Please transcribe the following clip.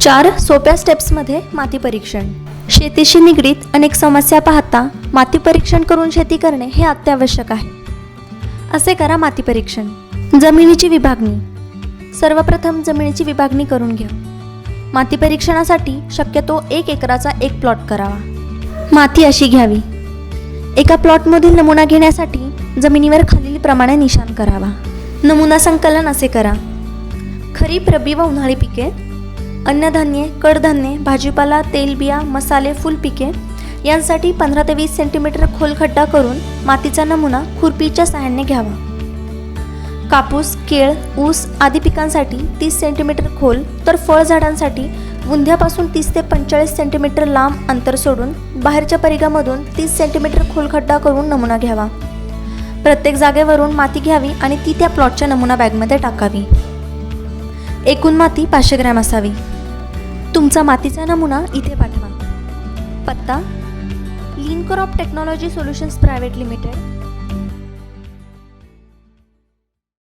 चार सोप्या स्टेप्समध्ये माती परीक्षण. शेतीशी निगडीत अनेक समस्या पाहता माती परीक्षण करून शेती करणे हे अत्यावश्यक आहे. असे करा माती परीक्षण. जमिनीची विभागणी. सर्वप्रथम जमिनीची विभागणी करून घ्या. माती परीक्षणासाठी शक्यतो एक एकराचा एक प्लॉट करावा. माती अशी घ्यावी. एका प्लॉटमधील नमुना घेण्यासाठी जमिनीवर खालीलप्रमाणे निशाण करावा. नमुना संकलन असे करा. खरीप रब्बी व उन्हाळी पिके अन्नधान्ये कडधान्ये भाजीपाला तेलबिया मसाले फुलपिके यांसाठी पंधरा ते वीस सेंटीमीटर खोल खड्डा करून मातीचा नमुना खुरपीच्या सहाय्याने घ्यावा. कापूस केळ ऊस आदी पिकांसाठी तीस सेंटीमीटर खोल तर फळझाडांसाठी बुंध्यापासून तीस ते पंचेचाळीस सेंटीमीटर लांब अंतर सोडून बाहेरच्या परिघामधून तीस सेंटीमीटर खोल खड्डा करून नमुना घ्यावा. प्रत्येक जागेवरून माती घ्यावी आणि ती त्या प्लॉटच्या नमुना बॅगमध्ये टाकावी. एकूण माती पाचशे ग्रॅम असावी. तुमचा मातीचा नमुना इथे पाठवा. पत्ता lean of technology solutions private limited